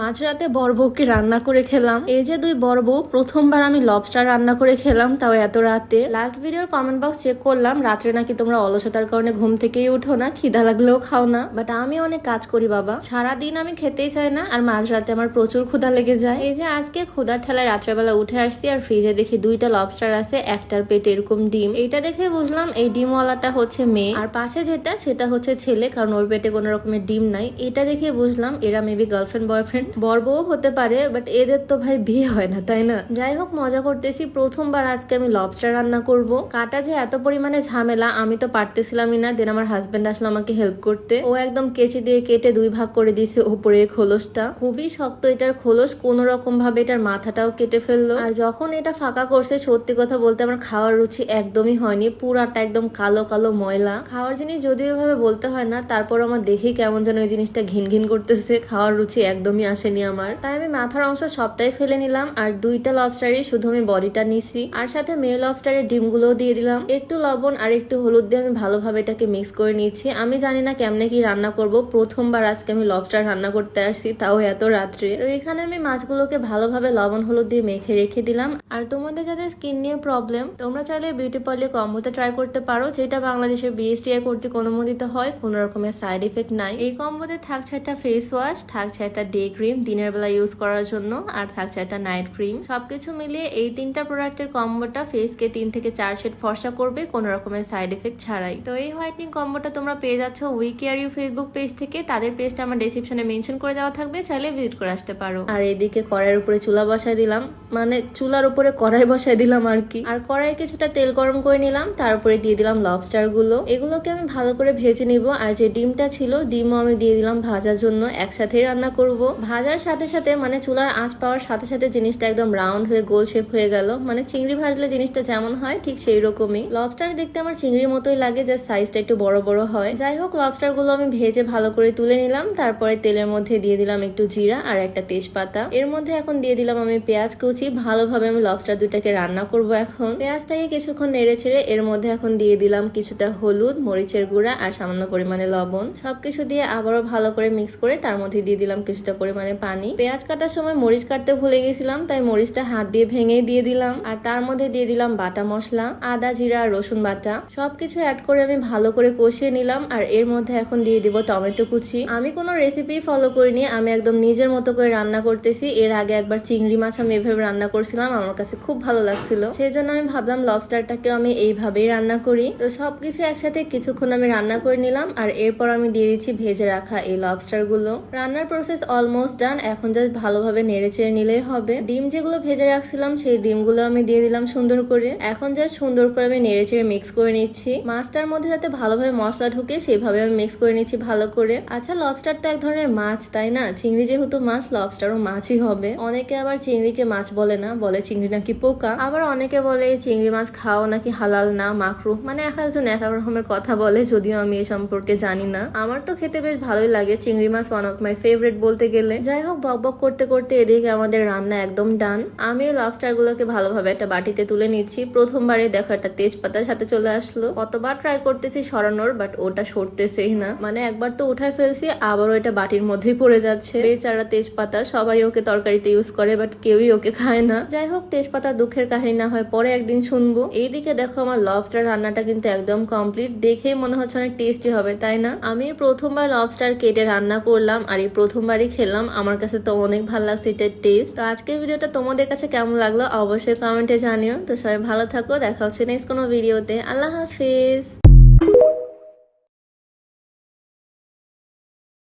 মাঝরাতে বড় বউকে রান্না করে খেলাম। এই যে দুই বড় বউ প্রথমবার আমি লবস্টার রান্না করে খেলাম, তাও এত রাতে। লাস্ট ভিডিওর কমেন্ট বক্স চেক করলাম, রাত্রে নাকি তোমরা অলসতার কারণে ঘুম থেকেই উঠো না, খিদা লাগলেও খাও না। বাট আমি অনেক কাজ করি, বাবা। সারাদিন আমি খেতেই চাই না, আর মাঝরাতে আমার প্রচুর ক্ষুধা লেগে যায়। এই যে আজকে ক্ষুধার ঠেলায় রাত্রেবেলা উঠে আসছি, আর ফ্রিজে দেখি দুইটা লবস্টার আছে, একটার পেটে এরকম ডিম। এইটা দেখে বুঝলাম এই ডিমওয়ালাটা হচ্ছে মেয়ে। আর পাশে যেটা, সেটা হচ্ছে ছেলে, কারণ ওর পেটে কোনো রকমের ডিম নাই। এটা দেখে বুঝলাম এরা মেবি গার্লফ্রেন্ড বয়ফ্রেন্ড বর্বও হতে পারে বাট এদের তো ভাই বিয়ে হয় না, তাই না? যাই হোক, মজা করতেছি। প্রথমবার আজকে আমি লবস্টার রান্না করব। কাটা যে এত পরিমাণে ঝামেলা, আমি তো পারতেছিলামই না। দেন আমার হাজবেন্ড আসলো আমাকে হেল্প করতে। ও একদম কেচি দিয়ে কেটে দুই ভাগ করে দিয়েছে উপরে খোলসটা। খুবই শক্ত এটার খোলস কোন রকম ভাবে এটার মাথাটাও কেটে ফেলল। আর যখন এটা ফাঁকা করছে, সত্যি কথা বলতে আমার খাওয়ার রুচি একদমই হয়নি। পুরাটা একদম কালো কালো ময়লা। খাওয়ার জিনিস যদিও ভাবে বলতে হয় না তারপর আমার দেখি কেমন যেন ওই জিনিসটা ঘিন ঘিন করতেছে। খাওয়ার রুচি একদমই আসেনি আমার। তাই আমি মাথার অংশ সবটাই ফেলে নিলাম, আর দুইটা লবস্টারই শুধু আমি বডিটা নিছি। আর সাথে মেয়ে লবস্টারের ডিমগুলোও দিয়ে দিলাম। একটু লবণ আর একটু হলুদ দিয়ে আমি ভালোভাবে এটাকে মিক্স করে নিয়েছি। আমি জানি না কেমনে কি রান্না করব। প্রথমবার আজকে আমি লবস্টার রান্না করতে আসছি, তাও এত রাত্রে। তো এখানে আমি মাছগুলোকে ভালোভাবে লবণ, হলুদ দিয়ে মেখে রেখে দিলাম। আর তোমাদের যাদের স্কিন নিয়ে প্রবলেম তোমরা চাইলে বিউটি পার্লার কম্বোতে ট্রাই করতে পারো। যেটা বাংলাদেশের বিএসটিআই কর্তৃক অনুমোদিত হয়, কোনো রকমের সাইড এফেক্ট নাই। এই কম্বোতে থাকছে একটা ফেস ওয়াশ থাকছে একটা ডে ক্রিম দিনের বেলা ইউজ করার জন্য, আর থাকছে একটা নাইট ক্রিম সবকিছু মিলিয়ে এই তিনটা প্রোডাক্টের কম্বোটা ফেসকে তিন থেকে চার শেড ফর্সা করবে, কোনো রকমের সাইড এফেক্ট ছাড়াই। তো এই হোয়াইটনিং কম্বোটা তোমরা পেয়ে যাচ্ছ we care you Facebook page থেকে। তাদের পেজটা আমার ডেসক্রিপশনে মেনশন করে দেওয়া থাকবে, চাইলে ভিজিট করে আসতে পারো। আর এইদিকে কড়াইয়ের উপরে চুলা বসায় দিলাম। মানে চুলার উপরে কড়াই বসায় দিলাম আর কি। আর কড়াই কিছুটা তেল গরম করে নিলাম তারপরে দিয়ে দিলাম লবস্টারগুলো এগুলোকে আমি ভালো করে ভেজে নিব, আর যে ডিমটা ছিল, ডিমও আমি দিয়ে দিলাম ভাজার জন্য। একসাথেই রান্না করব। ভাজার সাথে সাথে মানে চুলার আঁচ পাওয়ার সাথে সাথে জিনিসটা একদম রাউন্ড হয়ে, গোল শেপ হয়ে গেল। মানে চিংড়ি ভাজলে জিনিসটা যেমন হয়, ঠিক সেই রকমই লবস্টার দেখতে আমার চিংড়ির মতোই লাগে যে সাইজটা একটু বড় বড় হয়। যাই হোক লবস্টারগুলো আমি ভেজে ভালো করে তুলে নিলাম। তারপরে তেলের মধ্যে দিয়ে দিলাম একটু জিরা আর একটা তেজপাতা। এর মধ্যে এখন দিয়ে দিলাম আমি পেঁয়াজ কুচি। ভালোভাবে আমি লবস্টার দুটাকে রান্না করব এখন। পেঁয়াজটাকে কিছুক্ষণ নেড়ে ছেড়ে এর মধ্যে এখন দিয়ে দিলাম কিছুটা হলুদ, মরিচের গুঁড়া আর সামান্য পরিমাণে লবণ। সবকিছু দিয়ে আবারও ভালো করে মিক্স করে তার মধ্যে দিয়ে দিলাম কিছুটা পরিমাণে পানি। পেঁয়াজ কাটার সময় মরিচ কাটতে ভুলে গেছিলাম, তাই মরিচটা হাত দিয়ে ভেঙে দিয়ে দিলাম। আর তার মধ্যে দিয়ে দিলাম বাটা মশলা, আদা, জিরা, রসুন বাটা। সবকিছু অ্যাড করে আমি ভালো করে কষিয়ে নিলাম, আর এর মধ্যে এখন দিয়ে দিব টমেটো কুচি। আমি কোনো রেসিপি ফলো করিনি, আমি একদম নিজের মতো করে রান্না করতেছি। এর আগে একবার চিংড়ি মাছ আমি এভাবে রান্না করছিলাম, আমার কাছে খুব ভালো লাগছিল। সেই জন্য আমি ভাবলাম লবস্টারটাকে আমি এইভাবেই রান্না করি। তো সবকিছু একসাথে কিছুক্ষণ আমি রান্না করে নিলাম, আর এরপর আমি দিয়ে দিচ্ছি ভেজে রাখা এই লবস্টারগুলো। রান্নার প্রসেস অলমোস্ট ডান এখন জাস্ট ভালোভাবে নেড়ে চেড়ে নিলেই হবে। ডিম যেগুলো ভেজে রাখছিলাম, সেই ডিমগুলো আমি দিয়ে দিলাম সুন্দর করে। এখন জাস্ট সুন্দর করে আমি নেড়ে চেড়ে মিক্স করে নিচ্ছি। মাছটার মধ্যে যাতে ভালোভাবে মশলা ঢুকে, সেভাবে আমি মিক্স করে নিচ্ছি ভালো করে। আচ্ছা লবস্টার তো এক ধরনের মাছ, তাই না? চিংড়ি যেহেতু মাছ লবস্টারও মাছই হবে। অনেকে আবার চিংড়িকে মাছ বলে না, বলে চিংড়ি নাকি পোকা। আবার অনেকে বলে, চিংড়ি মাছ খাও নাকি হালাল না মাকরু মানে এক একজন এক এক রকমের কথা বলে, যদিও আমি এ সম্পর্কে জানি না। আমার তো খেতে বেশ ভালোই লাগে। চিংড়ি মাছ ওয়ান অফ মাই ফেভারিট বলতে গেলে। যাই হোক বক বক করতে করতে এদিকে আমাদের রান্না একদম ডান। আমি লবস্টার গুলোকে ভালোভাবে একটা বাটিতে তুলে নিচ্ছি। প্রথমবারে দেখো একটা তেজপাতার সাথে চলে আসলো। কতবার ট্রাই করতেছি সরানোর বাট ওটা সরতেছেই না। মানে একবার তো উঠায় ফেলছি, আবারও এটা বাটির মধ্যেই পড়ে যাচ্ছে। বেচারা তেজপাতা, সবাই ওকে তরকারিতে ইউজ করে বাট কেউই ওকে খায় না। যাই হোক তেজপাতা দুঃখের কাহিনী না হয় পরে একদিন শুনব। এইদিকে দেখো আমার লবস্টার রান্নাটা কিন্তু একদম কমপ্লিট দেখেই মনে হচ্ছে অনেক টেস্টি হবে, তাই না? আমি প্রথমবার লবস্টার কেটে রান্না করলাম, আর এই প্রথমবারই খেলাম। আমার কাছে তো অনেক ভালো লাগছে এটার টেস্ট তো আজকের ভিডিওটা তোমাদের কাছে কেমন লাগল অবশ্যই কমেন্টে জানিও। তো সবাই ভালো থাকো, দেখা হচ্ছে নেক্সট কোনো ভিডিওতে আল্লাহ হাফিজ।